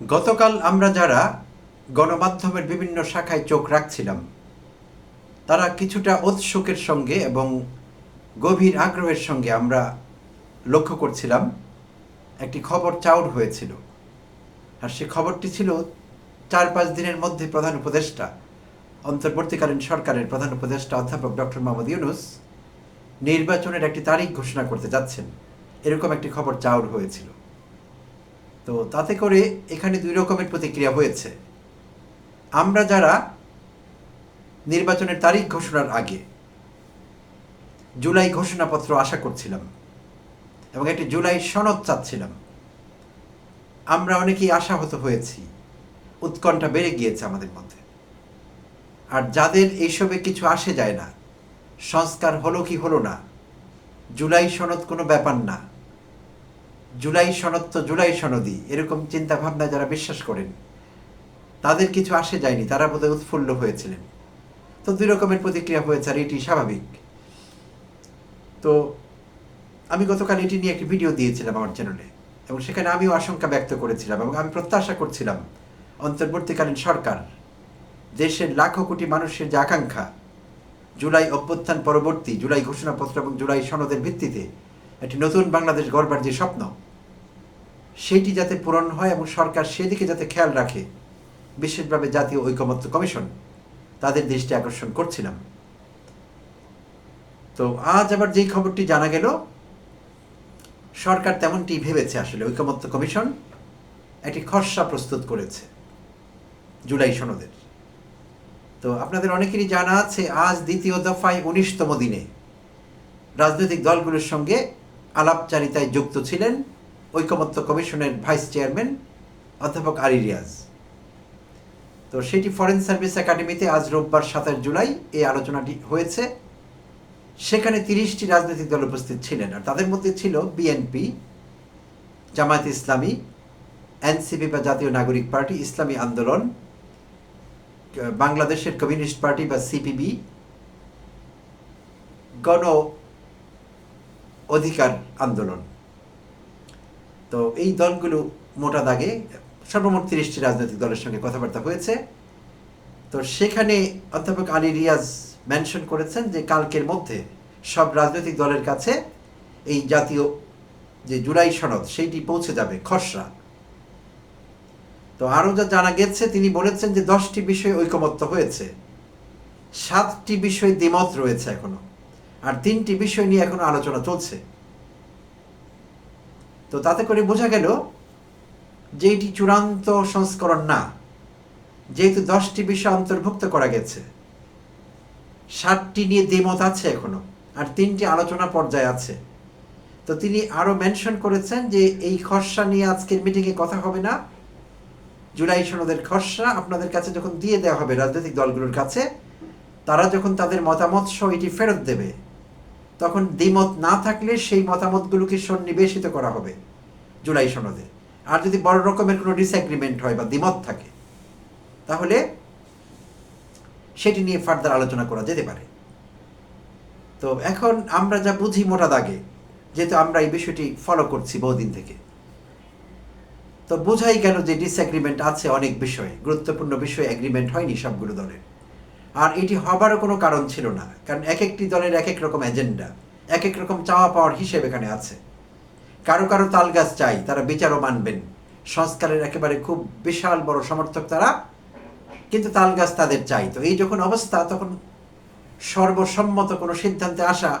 গতকাল আমরা যারা গণমাধ্যমের বিভিন্ন শাখায় চোখ রাখছিলাম, তারা কিছুটা উৎসুকের সঙ্গে এবং গভীর আগ্রহের সঙ্গে আমরা লক্ষ্য করছিলাম, একটি খবর চাউর হয়েছিল। আর সে খবরটি ছিল চার পাঁচ দিনের মধ্যে প্রধান উপদেষ্টা, অন্তর্বর্তীকালীন সরকারের প্রধান উপদেষ্টা অধ্যাপক ডক্টর মোহাম্মদ ইউনুস নির্বাচনের একটি তারিখ ঘোষণা করতে যাচ্ছেন। এরকম একটি খবর চাউর হয়েছিল। তো তাতে করে এখানে দুই রকমের প্রতিক্রিয়া হয়েছে। আমরা যারা নির্বাচনের তারিখ ঘোষণার আগে জুলাই ঘোষণাপত্র আশা করছিলাম এবং একটি জুলাই সনদ চাচ্ছিলাম, আমরা অনেকেই আশাহত হয়েছি, উৎকণ্ঠা বেড়ে গিয়েছে আমাদের মধ্যে। আর যাদের এইসবে কিছু আসে যায় না, সংস্কার হলো কি হলো না, জুলাই সনদ কোনো ব্যাপার না। জুলাই সনদ তো জুলাই সনদই। এরকম চিন্তা ভাবনা যারা বিশ্বাস করেন, তাদের কিছু আসে যায়নি, তারা বোধহয় উৎফুল্ল হয়েছিলেন। তো দুই রকমের প্রতিক্রিয়া হয়েছে, আর এটি স্বাভাবিক। তো আমি গতকাল এটি নিয়ে একটি ভিডিও দিয়েছিলাম আমার চ্যানেলে, এবং সেখানে আমিও আশঙ্কা ব্যক্ত করেছিলাম, এবং আমি প্রত্যাশা করছিলাম, অন্তর্বর্তীকালীন সরকার, দেশের লাখো কোটি মানুষের যে আকাঙ্ক্ষা, জুলাই অভ্যুত্থান পরবর্তী, জুলাই ঘোষণাপত্র এবং জুলাই সনদের ভিত্তিতে একটি নতুন বাংলাদেশ গড়বার যে স্বপ্ন সেটি যাতে পূরণ হয় এবং সরকার সেদিকে যাতে খেয়াল রাখে, বিশেষভাবে জাতীয় ঐকমত্য কমিশন, তাদের দৃষ্টি আকর্ষণ করছিলাম। তো আজ আবার যেই খবরটি জানা গেল, সরকার তেমনটি ভেবেছে আসলে ঐকমত্য কমিশন একটি খসড়া প্রস্তুত করেছে জুলাই সনদের। তো আপনাদের অনেকেরই জানা আছে, আজ দ্বিতীয় দফায় উনিশতম দিনে রাজনৈতিক দলগুলোর সঙ্গে আলাপচারিতায় যুক্ত ছিলেন ঐকমত্য কমিশনের ভাইস চেয়ারম্যান অধ্যাপক আলী রিয়াজ। তো সেটি ফরেন সার্ভিস একাডেমিতে আজ রোববার সাতাশ জুলাই এই আলোচনাটি হয়েছে। সেখানে তিরিশটি রাজনৈতিক দল উপস্থিত ছিলেন আর তাদের মধ্যে ছিল বিএনপি, জামায়াত ইসলামী, এনসিপি বা জাতীয় নাগরিক পার্টি, ইসলামী আন্দোলন, বাংলাদেশের কমিউনিস্ট পার্টি বা সিপিবি, গণ অধিকার আন্দোলন। তো এই দলগুলো মোটা দাগে সর্বমোট তিরিশটি রাজনৈতিক দলের সঙ্গে কথাবার্তা হয়েছে। তো সেখানে অধ্যাপক আলী রিয়াজ মেনশন করেছেন যে কালকের মধ্যে সব রাজনৈতিক দলের কাছে এই জাতীয় যে জুলাই সনদ, সেইটি পৌঁছে যাবে, খসড়া। তো আরও যা জানা গেছে, তিনি বলেছেন যে দশটি বিষয়ে ঐকমত্য হয়েছে। সাতটি বিষয় দ্বিমত রয়েছে এখনও। আর তিনটি বিষয় নিয়ে এখনও আলোচনা চলছে। তো তাতে করে বোঝা গেল যে এটি চূড়ান্ত সংস্করণ না। যেহেতু দশটি বিষয় অন্তর্ভুক্ত করা গেছে, সাতটি নিয়ে দ্বিমত আছে এখনও, আর তিনটি আলোচনা পর্যায়ে আছে। তো তিনি আরও মেনশন করেছেন যে এই খসড়া নিয়ে আজকের মিটিংয়ে কথা হবে না। জুলাই সনদের খসড়া আপনাদের কাছে যখন দিয়ে দেওয়া হবে রাজনৈতিক দলগুলোর কাছে, তারা যখন তাদের মতামত সহ এটি ফেরত দেবে তখন দ্বিমত না থাকলে সেই মতামতগুলোকে সন্নিবেশিত করা হবে জুলাই সনদে। আর যদি বড় রকমের কোনো ডিসএগ্রিমেন্ট হয় বা দ্বিমত থাকে, তাহলে সেটি নিয়ে ফার্দার আলোচনা করা যেতে পারে। তো এখন আমরা যা বুঝি মোটা দাগে, যেহেতু আমরা এই বিষয়টি ফলো করছি বহুদিন থেকে, তো বোঝাই গেল যে ডিসএগ্রিমেন্ট আছে অনেক বিষয়ে, গুরুত্বপূর্ণ বিষয়ে এগ্রিমেন্ট হয়নি সবগুলো দলের। আর এটি হবারও কোনো কারণ ছিল না, কারণ এক একটি দলের এক এক রকম এজেন্ডা এক এক রকম চাওয়া পাওয়ার হিসেব এখানে আছে। কারও কারও তাল গাছ চাই, তারা বিচারও মানবেন। সংস্কারের একেবারে খুব বিশাল বড় সমর্থক তারা, কিন্তু তাল গাছ তাদের চাই। তো এই যখন অবস্থা, তখন সর্বসম্মত কোনো সিদ্ধান্তে আসা,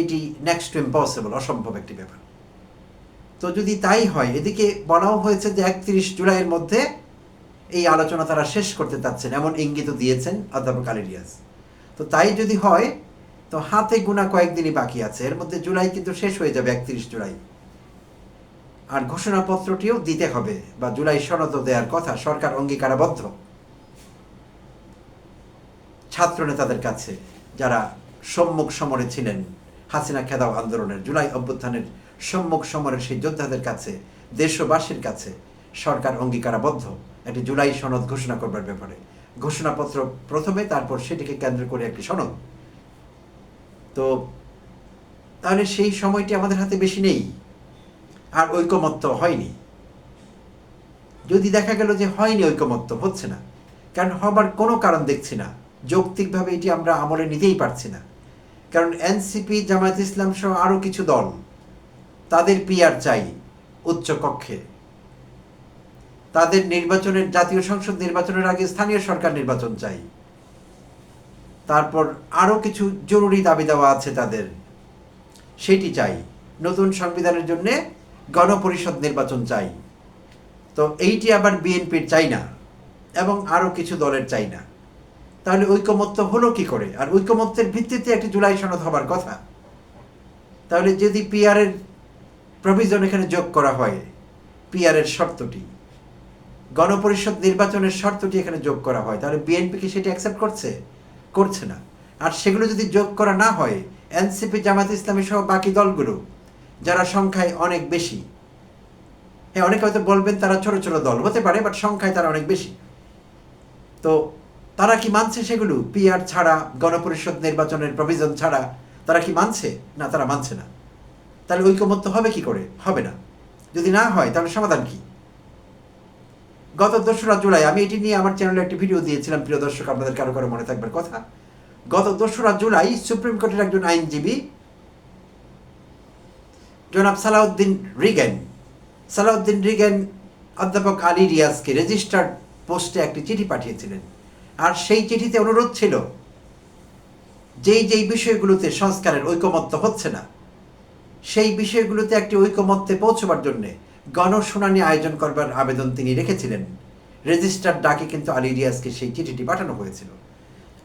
এটি নেক্সট টু ইম্পসিবল অসম্ভব একটি ব্যাপার। তো যদি তাই হয়, এদিকে বলাও হয়েছে যে একত্রিশ জুলাইয়ের মধ্যে এই আলোচনা তারা শেষ করতে চাচ্ছেন, এমন ইঙ্গিত দিয়েছেন অধ্যাপক আলী রিয়াজ। তো তাই যদি হয়, তো হাতে গোনা কয়েকদিনই বাকি আছে, এর মধ্যে জুলাই কিন্তু শেষ হয়ে যাবে একত্রিশ জুলাই। আর ঘোষণাপত্রটিও দিতে হবে, বা জুলাই সনদ দেওয়ার কথা সরকার অঙ্গীকারাবদ্ধ। ছাত্র নেতাদের কাছে যারা সম্মুখ সমরে ছিলেন, হাসিনা খেদাও আন্দোলনের, জুলাই অভ্যুত্থানের সম্মুখ সমরের সেই যোদ্ধাদের কাছে, দেশবাসীর কাছে সরকার অঙ্গীকারাবদ্ধ। একটি জুলাই সনদ ঘোষণা করবার ব্যাপারে। ঘোষণাপত্র প্রথমে, তারপর সেটিকে কেন্দ্র করে একটি সনদ। তো তাহলে সেই সময়টি আমাদের হাতে বেশি নেই, আর ঐকমত্য হয়নি। যদি দেখা গেল যে হয়নি ঐকমত্য, হচ্ছে না। কারণ হবার কোনো কারণ দেখছি না। যৌক্তিকভাবে এটি আমরা আমলে নিতেই পারছি না। কারণ এনসিপি, জামায়াত ইসলাম সহ আরও কিছু দল, তাদের পিআর চাই উচ্চ কক্ষে। তাদের নির্বাচনের, জাতীয় সংসদ নির্বাচনের আগে স্থানীয় সরকার নির্বাচন চাই। তারপর আরও কিছু জরুরি দাবি দেওয়া আছে তাদের। সেটি চাই। নতুন সংবিধানের জন্যে গণপরিষদ নির্বাচন চাই। তো এইটি আবার বিএনপির চাই না, এবং আরও কিছু দলের চাই না। তাহলে ঐকমত্য হলো কি করে? আর ঐকমত্যের ভিত্তিতে একটি জুলাই সনদ হবার কথা। তাহলে যদি পিআরের প্রভিজন এখানে যোগ করা হয়, পিআরের শর্তটি। গণপরিষদ নির্বাচনের শর্তটি এখানে যোগ করা হয়। তাহলে বিএনপি কি সেটি অ্যাকসেপ্ট করছে? করছে না। আর সেগুলো যদি যোগ করা না হয় এনসিপি জামাত ইসলামী সহ বাকি দলগুলো, যারা সংখ্যায় অনেক বেশি হ্যাঁ অনেকে হয়তো বলবেন তারা ছোট ছোট দল হতে পারে বাট সংখ্যায় তারা অনেক বেশি। তো তারা কি মানছে সেগুলো? পিআর ছাড়া, গণপরিষদ নির্বাচনের প্রভিজন ছাড়া তারা কি মানছে? না, তারা মানছে না। তাহলে ঐকমত্য হবে কি করে? হবে না। যদি না হয়, তাহলে সমাধান কি? গত দোসরা জুলাই আমি এটি নিয়ে আমার চ্যানেলে একটি ভিডিও দিয়েছিলাম, প্রিয় দর্শক, আপনাদের কারও কারও মনে থাকবার কথা। গত দোসরা জুলাই সুপ্রিম কোর্টের একজন আইনজীবী, জনাব সালাউদ্দিন রিগেন সালাউদ্দিন রিগেন অধ্যাপক আলী রিয়াজকে রেজিস্টার্ড পোস্টে একটি চিঠি পাঠিয়েছিলেন। আর সেই চিঠিতে অনুরোধ ছিল, যেই যেই বিষয়গুলোতে সংস্কারের ঐকমত্য হচ্ছে না, সেই বিষয়গুলোতে একটি ঐকমত্যে পৌঁছবার জন্যে গণশুনানি আয়োজন করবার আবেদন তিনি রেখেছিলেন। রেজিস্টার ডাকে কিন্তু আলী রিয়াজকে সেই চিঠিটি পাঠানো হয়েছিল।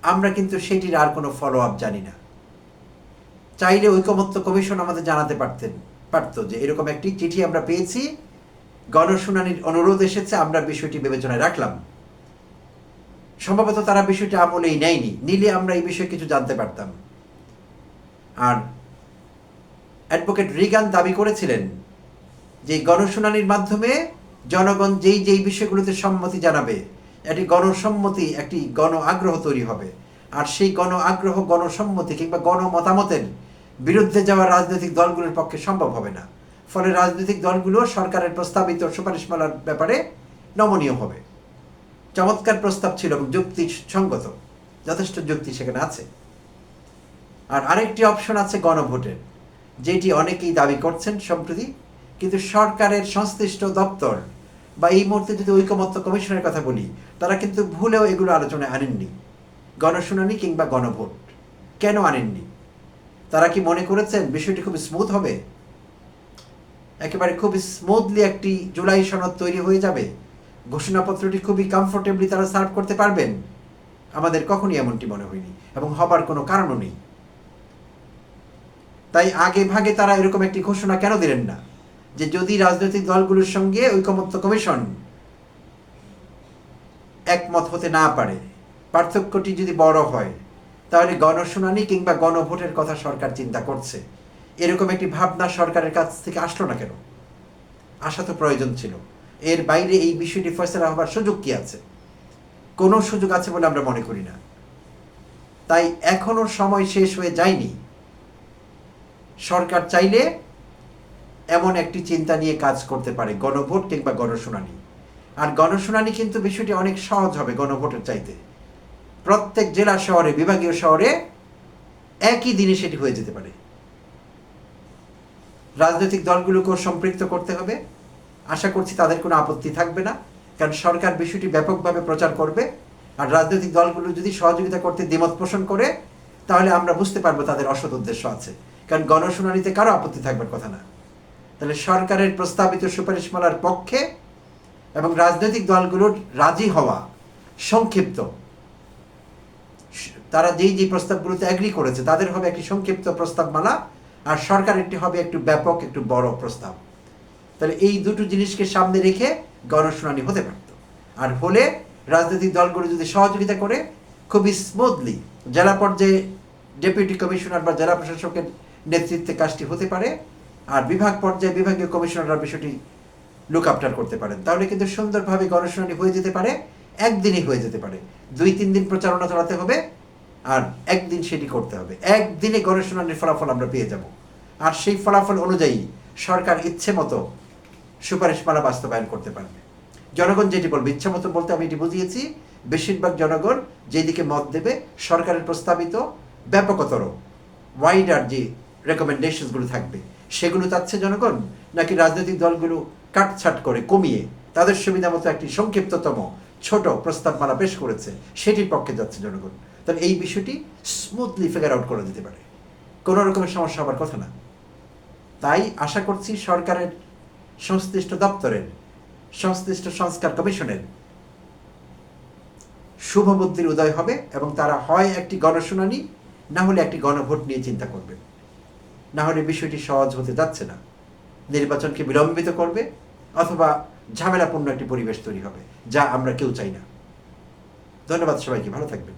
আমরা কিন্তু সেটির আর কোনো ফলো আপ জানি না। চাইলে ঐকমত্য কমিশন আমাদের জানাতে পারতেন, পারতো যে এরকম একটি চিঠি আমরা পেয়েছি, গণশুনানির অনুরোধ এসেছে, আমরা বিষয়টি বিবেচনায় রাখলাম। সম্ভবত তারা বিষয়টি আমলেই নেয়নি, নিলে আমরা এই বিষয়ে কিছু জানতে পারতাম। আর অ্যাডভোকেট রিগান দাবি করেছিলেন যে গণশুনানির মাধ্যমে জনগণ যেই যেই বিষয়গুলোতে সম্মতি জানাবে একটি গণসম্মতি একটি গণ আগ্রহ তৈরি হবে। আর সেই গণ আগ্রহ গণসম্মতি কিংবা গণমতামতের বিরুদ্ধে যাওয়া রাজনৈতিক দলগুলোর পক্ষে সম্ভব হবে না। ফলে রাজনৈতিক দলগুলো সরকারের প্রস্তাবিত সুপারিশমালার ব্যাপারে নমনীয় হবে। চমৎকার প্রস্তাব ছিল এবং যুক্তিসঙ্গত। যথেষ্ট যুক্তি সেখানে আছে। আর আরেকটি অপশন আছে গণভোটের। যেটি অনেকেই দাবি করছেন, সম্প্রতি কিন্তু সরকারের সংশ্লিষ্ট দপ্তর বা এই মুহূর্তে যদি ঐকমত্য কমিশনের কথা বলি, তারা কিন্তু ভুলেও এগুলো আলোচনায় আনেননি। গণশুনানি কিংবা গণভোট কেন আনেননি? তারা কি মনে করেছেন বিষয়টি খুব স্মুথ হবে? একেবারে খুব স্মুথলি একটি জুলাই সনদ তৈরি হয়ে যাবে। ঘোষণাপত্রটি খুবই কমফোর্টেবলি তারা সার্ভ করতে পারবেন। আমাদের কখনই এমনটি মনে হয়নি এবং হবার কোনো কারণও নেই। তাই আগে ভাগে তারা এরকম একটি ঘোষণা কেন দিলেন না? যে যদি রাজনৈতিক দলগুলোর সঙ্গে ঐকমত্য কমিশন একমত হতে না পারে, পার্থক্যটি যদি বড় হয়, তাহলে গণশুনানি কিংবা গণভোটের কথা সরকার চিন্তা করছে। এরকম একটি ভাবনা সরকারের কাছ থেকে আসলো না কেন? আসা তো প্রয়োজন ছিল। এর বাইরে এই বিষয়টি ফয়সলা হবার সুযোগ কি আছে? কোনো সুযোগ আছে বলে আমরা মনে করি না। তাই এখনও সময় শেষ হয়ে যায়নি। সরকার চাইলে এমন একটি চিন্তা নিয়ে কাজ করতে পারে, গণভোট কিংবা গণশুনানি। আর গণশুনানি কিন্তু বিষয়টি অনেক সহজ হবে গণভোটের চাইতে। প্রত্যেক জেলা শহরে, বিভাগীয় শহরে একই দিনে সেটি হয়ে যেতে পারে। রাজনৈতিক দলগুলোকেও সম্পৃক্ত করতে হবে। আশা করছি তাদের কোনো আপত্তি থাকবে না, কারণ সরকার বিষয়টি ব্যাপকভাবে প্রচার করবে। আর রাজনৈতিক দলগুলো যদি সহযোগিতা করতে দ্বিমত পোষণ করে, তাহলে আমরা বুঝতে পারব তাদের অসৎ উদ্দেশ্য আছে। কারণ গণশুনানিতে কারও আপত্তি থাকবার কথা না। তাহলে সরকারের প্রস্তাবিত সুপারিশমালার পক্ষে এবং রাজনৈতিক দলগুলোর রাজি হওয়া সংক্ষিপ্ত। তারা যেই যে প্রস্তাবগুলোতে অ্যাগ্রি করেছে, তাদের হবে একটি সংক্ষিপ্ত প্রস্তাবমালা আর সরকার একটি হবে একটু ব্যাপক, একটু বড় প্রস্তাব। তাহলে এই দুটো জিনিসকে সামনে রেখে গণশুনানি হতে পারত। আর হলে রাজনৈতিক দলগুলো যদি সহযোগিতা করে খুবই স্মুথলি জেলা পর্যায়ে ডেপুটি কমিশনার বা জেলা প্রশাসকের নেতৃত্বে কাজটি হতে পারে। আর বিভাগ পর্যায়ে বিভাগীয় কমিশনাররা বিষয়টি লুক আফটার করতে পারেন। তাহলে কিন্তু সুন্দরভাবে গণশুনানি হয়ে যেতে পারে, একদিনই হয়ে যেতে পারে। দুই, তিন দিন প্রচারণা চালাতে হবে আর একদিন সেটি করতে হবে। একদিনে গণশুনানির ফলাফল আমরা পেয়ে যাব। আর সেই ফলাফল অনুযায়ী সরকার ইচ্ছে মতো সুপারিশমালা বাস্তবায়ন করতে পারবে। জনগণ যেটি বলবে, ইচ্ছা মতো বলতে আমি এটি বুঝিয়েছি, বেশিরভাগ জনগণ যেদিকে মত দেবে, সরকারের প্রস্তাবিত, ব্যাপকতর ওয়াইডার যে রেকমেন্ডেশনসগুলো থাকবে সেগুলো চাচ্ছে জনগণ নাকি রাজনৈতিক দলগুলো কাটছাট করে কমিয়ে তাদের সুবিধা মতো একটি সংক্ষিপ্ততম, ছোট প্রস্তাবমালা পেশ করেছে, সেটির পক্ষে যাচ্ছে জনগণ। তাহলে এই বিষয়টি স্মুথলি ফিগার আউট করে দিতে পারে। কোনো রকমের সমস্যা হবার কথা না। তাই আশা করছি সরকারের সংশ্লিষ্ট দপ্তরের, সংশ্লিষ্ট সংস্কার কমিশনের শুভবুদ্ধির উদয় হবে এবং তারা হয় একটি গণশুনানি, না হলে একটি গণভোট নিয়ে চিন্তা করবে। না হলে বিষয়টি সহজ হতে যাচ্ছে না। নির্বাচনকে বিলম্বিত করবে অথবা ঝামেলাপূর্ণ একটি পরিবেশ তৈরি হবে, যা আমরা কেউ চাই না। ধন্যবাদ সবাইকে, ভালো থাকবেন।